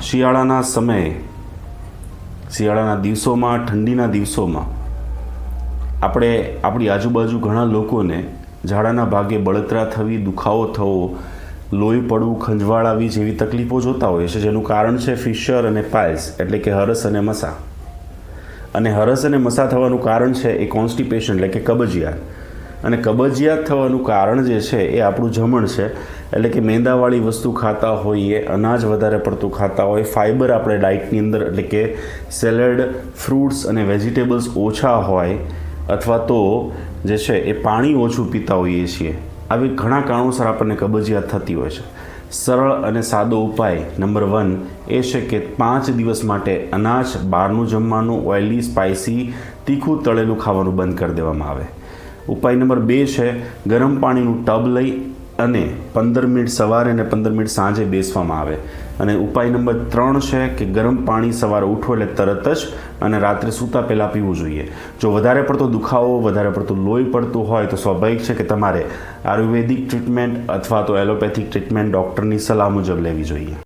શિયાળાના સમયે, શિયાળાના દિવસોમાં, ઠંડીના દિવસોમાં આપણે આપણી આજુબાજુ ઘણા લોકોને ઝાડાના ભાગે બળતરા થવી, દુખાવો થવો, લોહી પડવું, ખંજવાળ આવી જેવી તકલીફો જોતા હોય છે, જેનું કારણ છે ફિશર અને પાઇલ્સ, એટલે કે હરસ અને મસા. અને હરસ અને મસા થવાનું કારણ છે એ કોન્સ્ટિપેશન, એટલે કે કબજિયાત. અને કબજિયાત થવાનું કારણ જે છે એ આપણું જમણ છે. એટલે કે મેંદાવાળી વસ્તુ ખાતા હોઈએ, અનાજ વધારે પડતું ખાતા હોય ફાઇબર આપણે ડાયટની અંદર એટલે કે સેલેડ ફ્રૂટ્સ અને વેજીટેબલ્સ ઓછા હોય, અથવા તો જે છે એ પાણી ઓછું પીતા હોઈએ છીએ. આવી ઘણા કારણોસર આપણને કબજિયાત થતી હોય છે. સરળ અને સાદો ઉપાય નંબર વન એ છે કે પાંચ દિવસ માટે અનાજ, બહારનું જમવાનું ઓઇલી સ્પાઇસી તીખું, તળેલું ખાવાનું બંધ કરી દેવામાં આવે. ઉપાય નંબર બે છે, ગરમ પાણીનું ટબ લઈ અને પંદર મિનિટ સવારે અને પંદર મિનિટ સાંજે બેસવામાં આવે. અને ઉપાય નંબર ત્રણ છે કે ગરમ પાણી સવારે ઉઠો એટલે તરત જ અને રાત્રે સૂતા પહેલાં પીવું જોઈએ. જો વધારે પડતો દુખાવો, વધારે પડતું લોહી પડતું હોય તો સ્વાભાવિક છે કે તમારે આયુર્વેદિક ટ્રીટમેન્ટ અથવા તો એલોપેથિક ટ્રીટમેન્ટ ડૉક્ટરની સલાહ મુજબ લેવી જોઈએ.